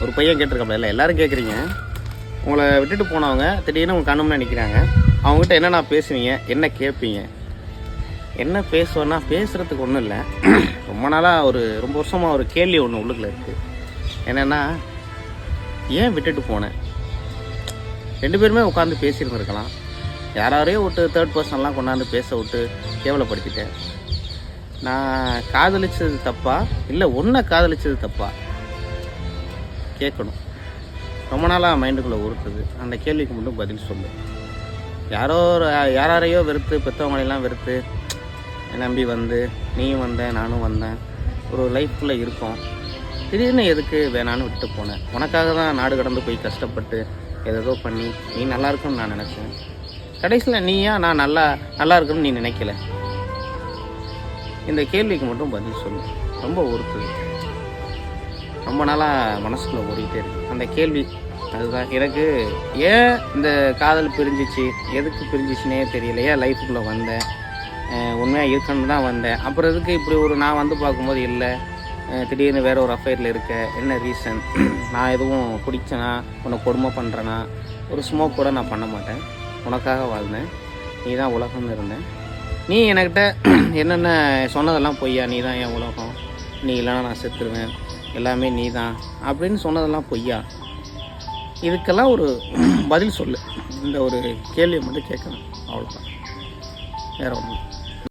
ஒரு பையன் கேட்டிருக்காப்ல இல்லை எல்லாரும் கேட்குறீங்க. உங்களை விட்டுட்டு போனவங்க திடீர்னு உங்கள் கண்ணும்னு நினைக்கிறாங்க அவங்ககிட்ட என்னென்ன பேசுவீங்க என்ன கேட்பீங்க? என்ன பேசுவேன்னா பேசுகிறதுக்கு ஒன்றும் இல்லை. ரொம்ப நாளாக ஒரு ரொம்ப வருஷமாக ஒரு கேள்வி ஒன்று உள்ளுக்குள்ள இருக்குது என்னென்னா ஏன் விட்டுட்டு போனேன்? ரெண்டு பேருமே உட்காந்து பேசியிருந்துருக்கலாம். யாராரையோ விட்டு தேர்ட் பர்சன்லாம் கொண்டாந்து பேச விட்டு கேவலப்படுத்திட்டேன். நான் காதலிச்சது தப்பா? இல்லை ஒன்றை காதலிச்சது தப்பா? கேட்கணும். ரொம்ப நாளாக மைண்டுக்குள்ளே உறுத்துது. அந்த கேள்விக்கு மட்டும் பதில் சொல்லு. யாரோ ஒரு யாராரையோ வெறுத்து பெற்றவங்களெல்லாம் வெறுத்து நம்பி வந்து நீயும் வந்தேன் நானும் வந்தேன். ஒரு லைஃப்பில் இருக்கோம். திடீர்னு எதுக்கு வேணான்னு விட்டு போனேன். உனக்காக தான் நாடு கடந்து போய் கஷ்டப்பட்டு ஏதேதோ பண்ணி நீ நல்லா இருக்குன்னு நான் நினச்சேன். கடைசியில் நீயா நான் நல்லா நல்லா இருக்குன்னு நீ நினைக்கல? இந்த கேள்விக்கு மட்டும் பதில் சொல்லு. ரொம்ப ஒருத்தது ரொம்ப நாளாக மனசுக்குள்ளே ஓடிக்கிட்டே இருக்கு. அந்த கேள்வி அதுதான். எனக்கு ஏன் இந்த காதல் பிரிஞ்சிச்சு? எதுக்கு பிரிஞ்சிச்சுனே தெரியல. ஏன் லைஃபுக்குள்ளே வந்தேன் உண்மையாக இருக்கணும்னு தான் வந்தேன் அப்புறம் எதுக்கு இப்படி ஒரு நான் வந்து பார்க்கும்போது இல்லை? திடீர்னு வேற ஒரு அஃபேரில் இருக்க. என்ன ரீசன் நான் எதுவும் குடிச்சேனா? உன்னை கொடுமை பண்ணுறேனா ஒரு ஸ்மோக் கூட நான் பண்ண மாட்டேன். உனக்காக வாழ்ந்தேன். நீ தான் உலகம்னு இருந்தேன். நீ என்கிட்ட என்னென்ன சொன்னதெல்லாம் பொய்யா? நீ தான் என் உலகம். நீ இல்லைன்னா நான் செத்துருவேன். எல்லாமே நீ தான் அப்படின்னு சொன்னதெல்லாம் பொய்யா? இதுக்கெல்லாம் ஒரு பதில் சொல்லு. இந்த ஒரு கேள்வியை மட்டும் கேட்கணும். அவ்வளோதான் வேறு ஒன்றும்